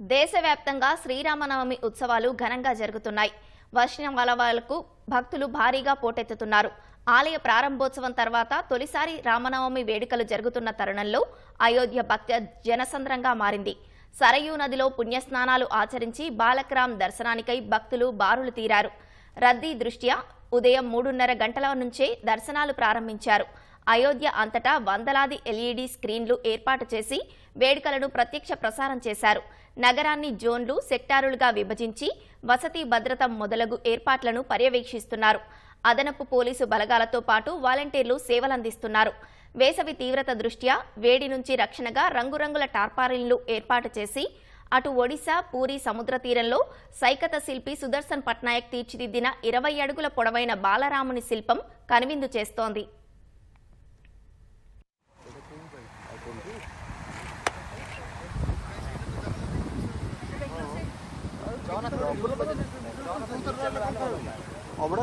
దేశవ్యాప్తంగా శ్రీరామనవమి ఉత్సవాలు ఘనంగా జరుగుతున్నాయి. వర్షవలవాలకు భక్తులు భారీగా పోటెత్తుతున్నారు. ఆలయ ప్రారంభోత్సవం తర్వాత తొలిసారి రామనవమి వేడుకలు జరుగుతున్న తరుణంలో అయోధ్య భక్త జనసంద్రంగా మారింది. సరయూ నదిలో పుణ్యస్నానాలు ఆచరించి బాలక్రామ్ దర్శనానికై భక్తులు బారులు తీరారు. రద్దీ దృష్ట్యా ఉదయం మూడున్నర గంటల నుంచే దర్శనాలు ప్రారంభించారు. అయోధ్య అంతటా వందలాది ఎల్ఈడి స్క్రీన్లు ఏర్పాటు చేసి వేడుకలను ప్రత్యక్ష ప్రసారం చేశారు. నగరాన్ని జోన్లు సెక్టారులుగా విభజించి వసతి భద్రత మొదలగు ఏర్పాట్లను పర్యవేక్షిస్తున్నారు. అదనపు పోలీసు బలగాలతో పాటు వాలంటీర్లు సేవలందిస్తున్నారు. వేసవి తీవ్రత దృష్ట్యా వేడి నుంచి రక్షణగా రంగురంగుల టార్పారిన్లు ఏర్పాటు చేసి అటు ఒడిశా పూరి సముద్ర తీరంలో సైకత శిల్పి సుదర్శన్ పట్నాయక్ తీర్చిదిద్దిన ఇరవై అడుగుల పొడవైన బాలరాముని శిల్పం కనువిందు చేస్తోంది. അവിടെ അവിടെ